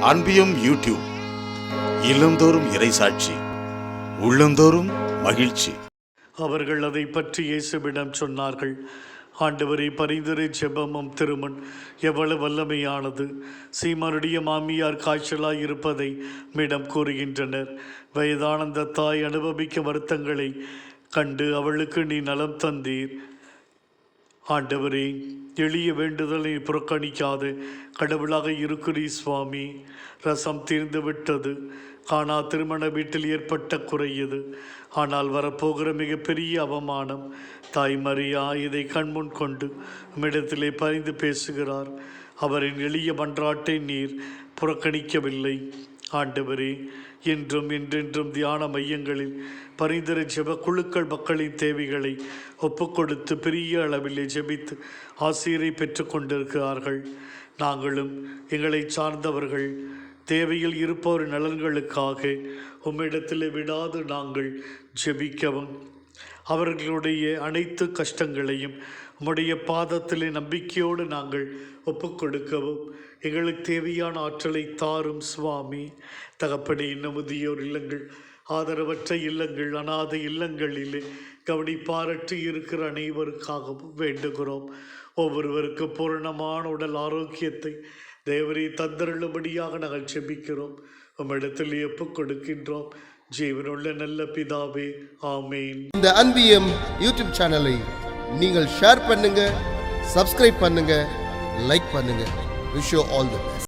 அன்பியும் YouTube இல்லந்தோறும் இறைசாட்சி உள்ளந்தோறும் மகிழ்ச்சி. அவர்கள் அதை பற்றி இயேசுவிடம் சொன்னார்கள். ஆண்டவரை பரிந்துரை ஜெபமும் திருமண் எவ்வளவு வல்லமையானது. சீமானுடைய மாமியார் காய்ச்சலாய் இருப்பதை மிடம் கூறுகின்றனர். வயதானந்த தாய் அனுபவிக்க வருத்தங்களை கண்டு அவளுக்கு நீ நலம் தந்தீர். ஆண்டவரே எளிய வேண்டுதலை புறக்கணிக்காது. கடவுளாக இருக்கிறீ சுவாமி ரசம் தீர்ந்து விட்டது. காணா திருமண வீட்டில் ஏற்பட்ட குறையது ஆனால் வரப்போகிற மிகப்பெரிய அவமானம். தாய் மரியா இதை கண்முன் கொண்டு உம்மிடத்திலே பரிந்து பேசுகிறார். அவரின் எளிய மன்றாட்டை நீர் புறக்கணிக்கவில்லை. ஆண்டவரே என்றும் இன்றென்றும் தியான மையங்களில் பரிந்துரை ஜெப குழுக்கள் மக்களின் தேவைகளை ஒப்புக்கொடுத்து பெரிய அளவிலே ஜெபித்து ஆசிரியரை பெற்றுக்கொண்டிருக்கிறார்கள் நாங்களும் எங்களை சார்ந்தவர்கள் தேவையில் இருப்பவர் நலன்களுக்காக உம்மிடத்தில் விடாது நாங்கள் ஜெபிக்கவும் அவர்களுடைய அனைத்து கஷ்டங்களையும் உம்முடைய பாதத்திலே நம்பிக்கையோடு நாங்கள் ஒப்புக்கொடுக்கவும். எங்களுக்கு தேவையான ஆற்றலை தாரும் சுவாமி. தகப்படி இன்னும் முதியோர் இல்லங்கள் ஆதரவற்ற இல்லங்கள் அனாதை இல்லங்களிலே கவனிப்பாரற்று இருக்கிற அனைவருக்காகவும் வேண்டுகிறோம். ஒவ்வொருவருக்கு பூரணமான உடல் ஆரோக்கியத்தை தேவரை தந்தருளும்படியாக நாங்கள் செபிக்கிறோம். உம்மிடத்தில் ஒப்புக் கொடுக்கின்றோம் ஜீவனுள்ள நல்ல பிதாவே ஆமேன் இந்த அன்பியம் யூடியூப் சேனலை நீங்கள் ஷேர் பண்ணுங்க சப்ஸ்கிரைப் பண்ணுங்க லைக் பண்ணுங்க. Wish all the best